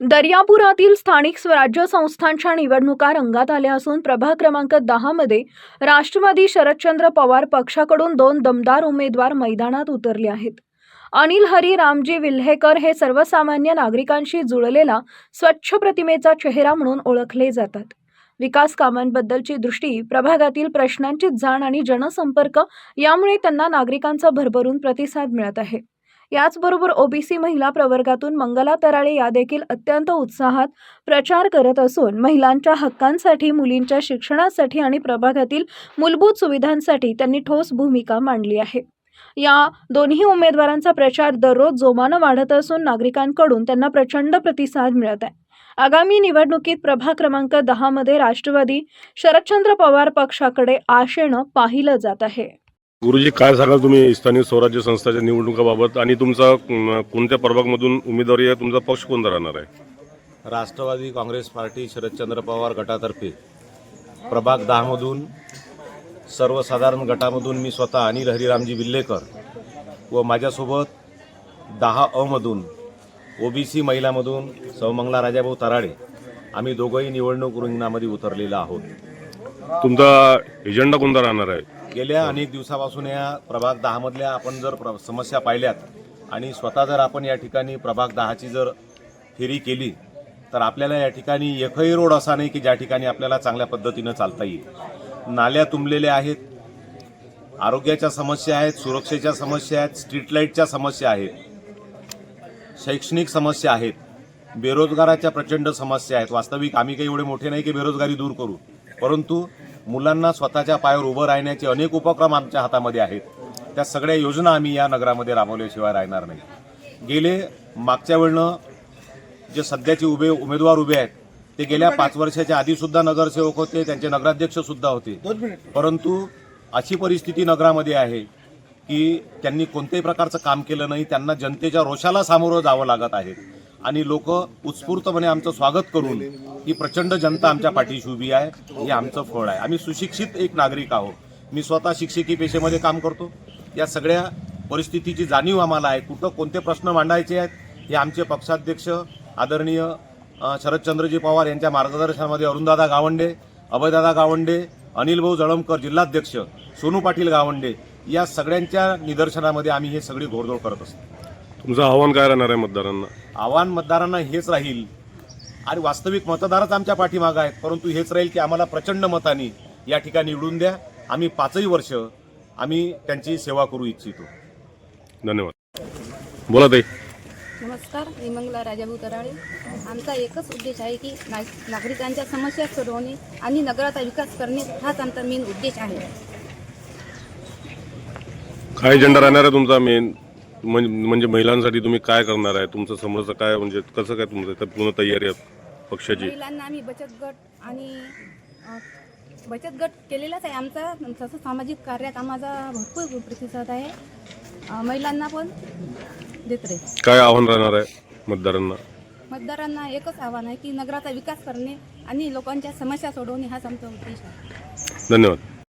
दर्यापुरातील स्थानिक स्वराज्य संस्थांच्या निवडणुका रंगात आल्या असून प्रभाग क्रमांक दहामध्ये राष्ट्रवादी शरदचंद्र पवार पक्षाकडून दोन दमदार उमेदवार मैदानात उतरले आहेत. अनिल हरी रामजी विल्हेकर हे सर्वसामान्य नागरिकांशी जुळलेला स्वच्छ प्रतिमेचा चेहरा म्हणून ओळखले जातात. विकास कामांबद्दलची दृष्टी प्रभागातील प्रश्नांची जाण आणि जनसंपर्क यामुळे त्यांना नागरिकांचा भरभरून प्रतिसाद मिळत आहे. याचबरोबर ओबीसी महिला प्रवर्गातून मंगला तराळे या देखील अत्यंत उत्साहात प्रचार करत असून महिलांच्या हक्कांसाठी मुलींच्या शिक्षणासाठी आणि प्रभागातील मूलभूत सुविधांसाठी त्यांनी ठोस भूमिका मांडली आहे. या दोन्ही उमेदवारांचा प्रचार दररोज जोमानं वाढत असून नागरिकांकडून त्यांना प्रचंड प्रतिसाद मिळत आहे. आगामी निवडणुकीत प्रभा क्रमांक दहामध्ये राष्ट्रवादी शरदचंद्र पवार पक्षाकडे आशेनं पाहिलं जात आहे. गुरुजी काय सांगाल तुम्ही स्थानिक स्वराज्य संस्थाच्या निवडणुकाबाबत? आणि तुमचा कोणत्या प्रभागमधून उमेदवारी आहे? तुमचा पक्ष कोणता राहणार आहे? राष्ट्रवादी काँग्रेस पार्टी शरदचंद्र पवार गटातर्फे. प्रभाग दहामधून सर्वसाधारण गटामधून मी स्वतः अनिल हरिरामजी विल्लेकर व माझ्यासोबत दहा अमधून ओबीसी महिलामधून सौमंगला राजाभाऊ तराडे आम्ही दोघंही निवडणूक रिंगणामध्ये उतरलेलो आहोत. तुमचा एजेंडा कोणता राहणार आहे? गेल्या अनेक दिवसापासून या प्रभाग दहामधल्या आपण जर प्र समस्या पाहिल्यात आणि स्वतः जर आपण या ठिकाणी प्रभाग दहाची जर फेरी केली तर आपल्याला या ठिकाणी एकही रोड असा नाही की ज्या ठिकाणी आपल्याला चांगल्या पद्धतीनं चालता येईल. नाल्या तुंबलेल्या आहेत आरोग्याच्या समस्या आहेत सुरक्षेच्या समस्या आहेत स्ट्रीट लाईटच्या समस्या आहेत शैक्षणिक समस्या आहेत बेरोजगाराच्या प्रचंड समस्या आहेत. वास्तविक आम्ही काही एवढे मोठे नाही की बेरोजगारी दूर करू परंतु मुलांना स्वतःच्या पायावर उभं राहण्याचे अनेक उपक्रम आमच्या हातामध्ये आहेत. त्या सगळ्या योजना आम्ही या नगरामध्ये राबवल्याशिवाय राहणार नाही. गेले मागच्या वेळनं जे सध्याचे उभे उमेदवार उभे आहेत ते गेल्या पाच वर्षाच्या आधी सुद्धा नगरसेवक होते त्यांचे नगराध्यक्ष सुद्धा होते. परंतु अशी परिस्थिती नगरामध्ये आहे की त्यांनी कोणत्याही प्रकारचं काम केलं नाही त्यांना जनतेच्या रोषाला सामोरं जावं लागत आहे. आणि लोक उत्स्फूर्तपणे आमचं स्वागत करून ही प्रचंड जनता आमच्या पाठीशी उभी आहे हे आमचं फळ आहे. आम्ही सुशिक्षित एक नागरिक आहोत. मी स्वतः शिक्षकी पेशेमध्ये काम करतो. या सगळ्या परिस्थितीची जाणीव आम्हाला आहे. कुठं कोणते प्रश्न मांडायचे आहेत हे आमचे पक्षाध्यक्ष आदरणीय शरदचंद्रजी पवार यांच्या मार्गदर्शनामध्ये अरुणदादा गावंडे अभयदादा गावंडे अनिल भाऊ जळमकर जिल्हाध्यक्ष सोनू पाटील गावंडे या सगळ्यांच्या निदर्शनामध्ये आम्ही हे सगळी घोडदोड करत असतो. तुमचं आव्हान काय राहणार आहे मतदारांना? आव्हान मतदारांना हेच राहील. आणि वास्तविक मतदारच आमच्या पाठीमागं आहेत. परंतु हेच राहील की आम्हाला प्रचंड मतांनी या ठिकाणी निवडून द्या. आम्ही पाचही वर्ष आम्ही त्यांची सेवा करू इच्छितो. धन्यवाद. बोला ताई. नमस्कार मी मंगला राजाभाऊ तराळे. आमचा एकच उद्देश आहे की नागरिकांच्या समस्या सोडवणे आणि नगराचा विकास करणे हाच आमचा मेन उद्देश आहे. काय एजेंडा राहणार आहे तुमचा मेन म्हणजे महिलांसाठी तुम्ही काय करणार आहे? तुमचं समोरचं काय म्हणजे कसं काय तुमचं इथं पूर्ण तयारी आहे पक्षाची? महिलांना आम्ही बचत गट आणि अ, बचत गट केलेलाच आहे आमचा. तसं सामाजिक कार्यात आम्हाला भरपूर प्रतिसाद आहे. अ, महिलांना पण देत राहील. काय आव्हान राहणार आहे मतदारांना? मतदारांना एकच आव्हान आहे की नगराचा विकास करणे आणि लोकांच्या समस्या सोडवणे हाच आमचा उद्देश आहे. धन्यवाद.